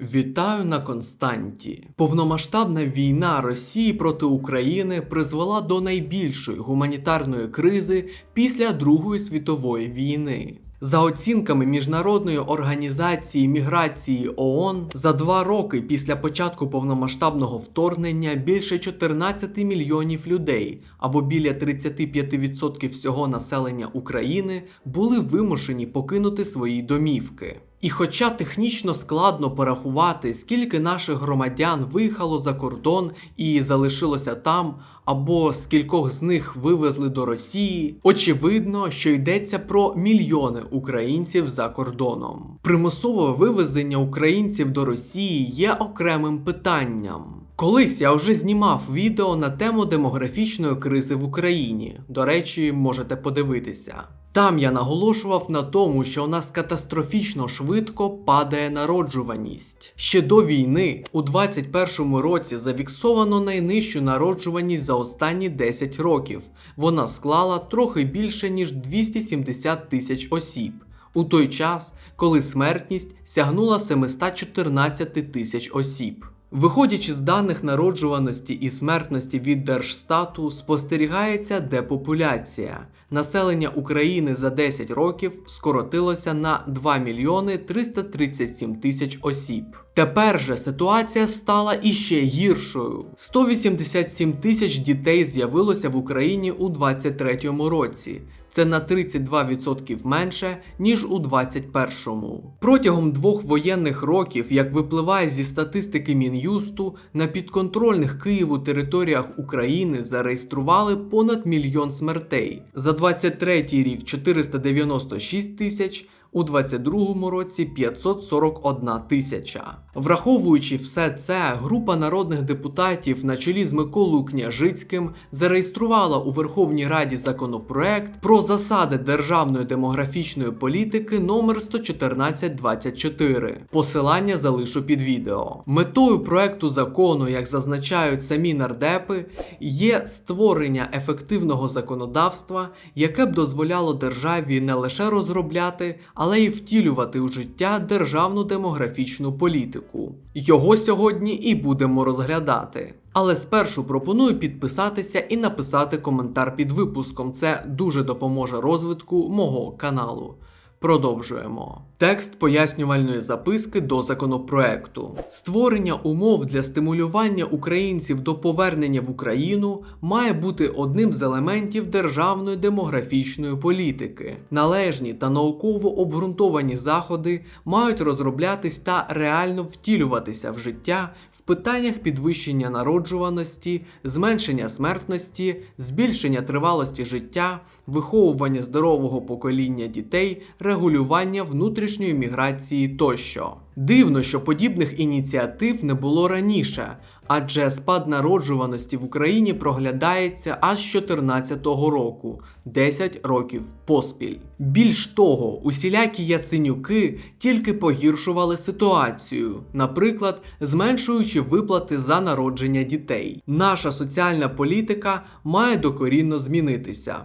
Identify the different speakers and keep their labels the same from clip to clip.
Speaker 1: Вітаю на Константі. Повномасштабна війна Росії проти України призвела до найбільшої гуманітарної кризи після Другої світової війни. За оцінками міжнародної організації міграції ООН, за два роки після початку повномасштабного вторгнення більше 14 мільйонів людей або біля 35% всього населення України були вимушені покинути свої домівки. І хоча технічно складно порахувати, скільки наших громадян виїхало за кордон і залишилося там, або скількох з них вивезли до Росії, очевидно, що йдеться про мільйони українців за кордоном. Примусове вивезення українців до Росії є окремим питанням. Колись я вже знімав відео на тему демографічної кризи в Україні. До речі, можете подивитися. Там я наголошував на тому, що у нас катастрофічно швидко падає народжуваність. Ще до війни, у 21-му році, зафіксовано найнижчу народжуваність за останні 10 років. Вона склала трохи більше ніж 270 тисяч осіб. У той час, коли смертність сягнула 714 тисяч осіб. Виходячи з даних народжуваності і смертності від Держстату, спостерігається депопуляція. Населення України за 10 років скоротилося на 2 мільйони 337 тисяч осіб. Тепер же ситуація стала іще гіршою. 187 тисяч дітей з'явилося в Україні у 2023 році. Це на 32% менше, ніж у 21-му. Протягом двох воєнних років, як випливає зі статистики Мін'юсту, на підконтрольних Києву територіях України зареєстрували понад мільйон смертей. За 23 рік 496 тисяч. У 22-му році 541 тисяча. Враховуючи все це, група народних депутатів на чолі з Миколою Княжицьким зареєструвала у Верховній Раді законопроект про засади державної демографічної політики номер 11424. Посилання залишу під відео. Метою проекту закону, як зазначають самі нардепи, є створення ефективного законодавства, яке б дозволяло державі не лише розробляти, але й втілювати у життя державну демографічну політику. Його сьогодні і будемо розглядати. Але спершу пропоную підписатися і написати коментар під випуском. Це дуже допоможе розвитку мого каналу. Продовжуємо. Текст пояснювальної записки до законопроекту. Створення умов для стимулювання українців до повернення в Україну має бути одним з елементів державної демографічної політики. Належні та науково обґрунтовані заходи мають розроблятись та реально втілюватися в життя в питаннях підвищення народжуваності, зменшення смертності, збільшення тривалості життя, виховування здорового покоління дітей, регулювання внутрішньої міграції тощо. Дивно, що подібних ініціатив не було раніше, адже спад народжуваності в Україні проглядається аж з 2014 року, 10 років поспіль. Більш того, усілякі яценюки тільки погіршували ситуацію, наприклад, зменшуючи виплати за народження дітей. Наша соціальна політика має докорінно змінитися.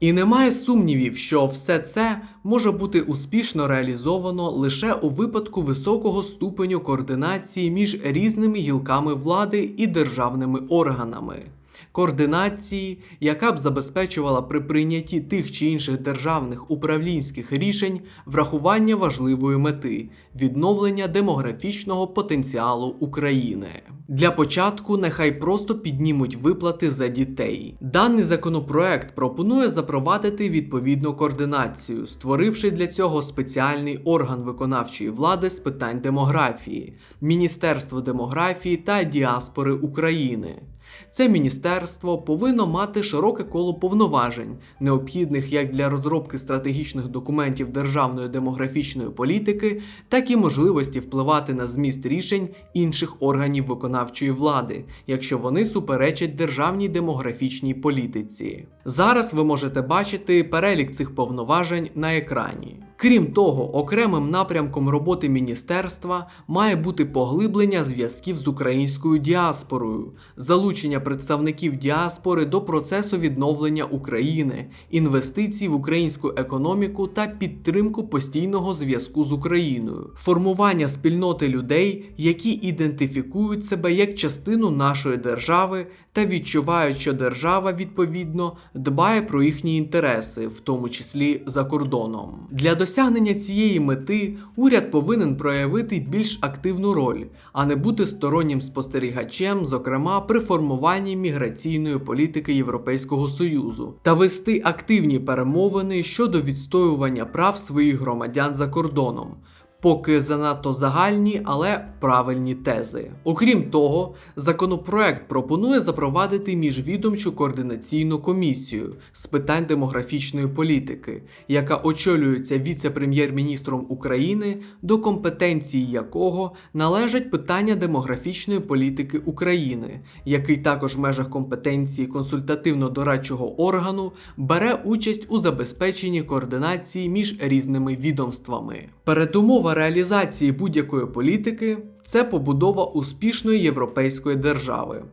Speaker 1: І немає сумнівів, що все це може бути успішно реалізовано лише у випадку високого ступеню координації між різними гілками влади і державними органами. Координації, яка б забезпечувала при прийнятті тих чи інших державних управлінських рішень врахування важливої мети відновлення демографічного потенціалу України. Для початку нехай просто піднімуть виплати за дітей. Даний законопроект пропонує запровадити відповідну координацію, створивши для цього спеціальний орган виконавчої влади з питань демографії, Міністерство демографії та діаспори України. Це міністерство повинно мати широке коло повноважень, необхідних як для розробки стратегічних документів державної демографічної політики, так і можливості впливати на зміст рішень інших органів виконавчої влади, якщо вони суперечать державній демографічній політиці. Зараз ви можете бачити перелік цих повноважень на екрані. Крім того, окремим напрямком роботи міністерства має бути поглиблення зв'язків з українською діаспорою, залучення представників діаспори до процесу відновлення України, інвестицій в українську економіку та підтримку постійного зв'язку з Україною, формування спільноти людей, які ідентифікують себе як частину нашої держави та відчувають, що держава відповідно дбає про їхні інтереси, в тому числі за кордоном. Для досягнення цієї мети уряд повинен проявити більш активну роль, а не бути стороннім спостерігачем, зокрема при формуванні міграційної політики Європейського Союзу, та вести активні перемовини щодо відстоювання прав своїх громадян за кордоном. Поки занадто загальні, але правильні тези. Окрім того, законопроект пропонує запровадити міжвідомчу координаційну комісію з питань демографічної політики, яка очолюється віце-прем'єр-міністром України, до компетенції якого належать питання демографічної політики України, який також в межах компетенції консультативно-дорадчого органу бере участь у забезпеченні координації між різними відомствами. Передумова реалізації будь-якої політики це побудова успішної європейської держави.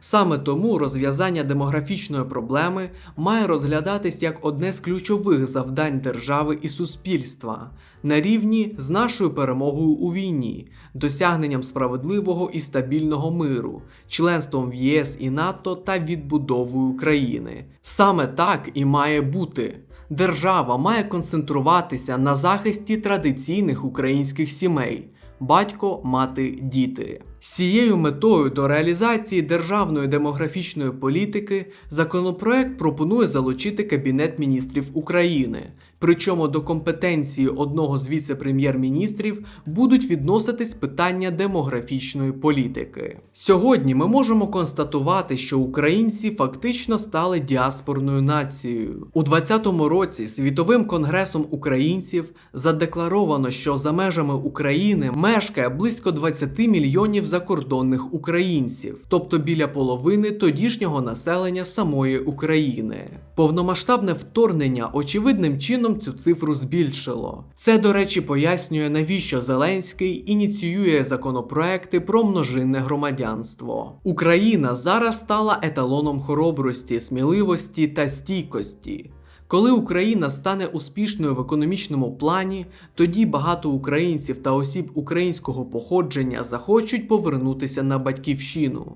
Speaker 1: Саме тому розв'язання демографічної проблеми має розглядатись як одне з ключових завдань держави і суспільства на рівні з нашою перемогою у війні, досягненням справедливого і стабільного миру, членством в ЄС і НАТО та відбудовою України. Саме так і має бути. Держава має концентруватися на захисті традиційних українських сімей батько, мати, діти. З цією метою до реалізації державної демографічної політики законопроект пропонує залучити Кабінет міністрів України. Причому до компетенції одного з віце-прем'єр-міністрів будуть відноситись питання демографічної політики. Сьогодні ми можемо констатувати, що українці фактично стали діаспорною нацією. У 2020 році світовим конгресом українців задекларовано, що за межами України мешкає близько 20 мільйонів закордонних українців, тобто біля половини тодішнього населення самої України. Повномасштабне вторгнення очевидним чином цю цифру збільшило. Це, до речі, пояснює, навіщо Зеленський ініціює законопроекти про множинне громадянство. Україна зараз стала еталоном хоробрості, сміливості та стійкості. Коли Україна стане успішною в економічному плані, тоді багато українців та осіб українського походження захочуть повернутися на батьківщину.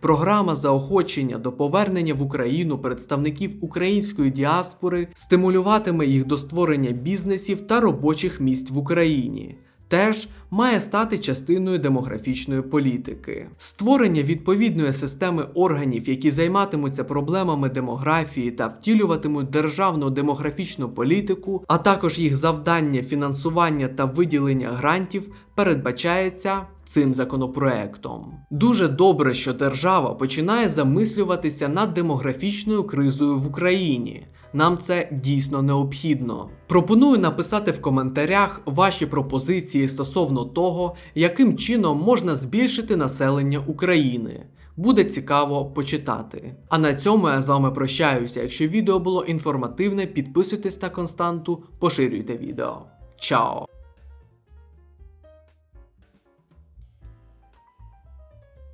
Speaker 1: Програма заохочення до повернення в Україну представників української діаспори стимулюватиме їх до створення бізнесів та робочих місць в Україні. Теж має стати частиною демографічної політики. Створення відповідної системи органів, які займатимуться проблемами демографії та втілюватимуть державну демографічну політику, а також їх завдання, фінансування та виділення грантів передбачається цим законопроектом. Дуже добре, що держава починає замислюватися над демографічною кризою в Україні. Нам це дійсно необхідно. Пропоную написати в коментарях ваші пропозиції стосовно того, яким чином можна збільшити населення України. Буде цікаво почитати. А на цьому я з вами прощаюся. Якщо відео було інформативне, підписуйтесь на константу, поширюйте відео. Чао!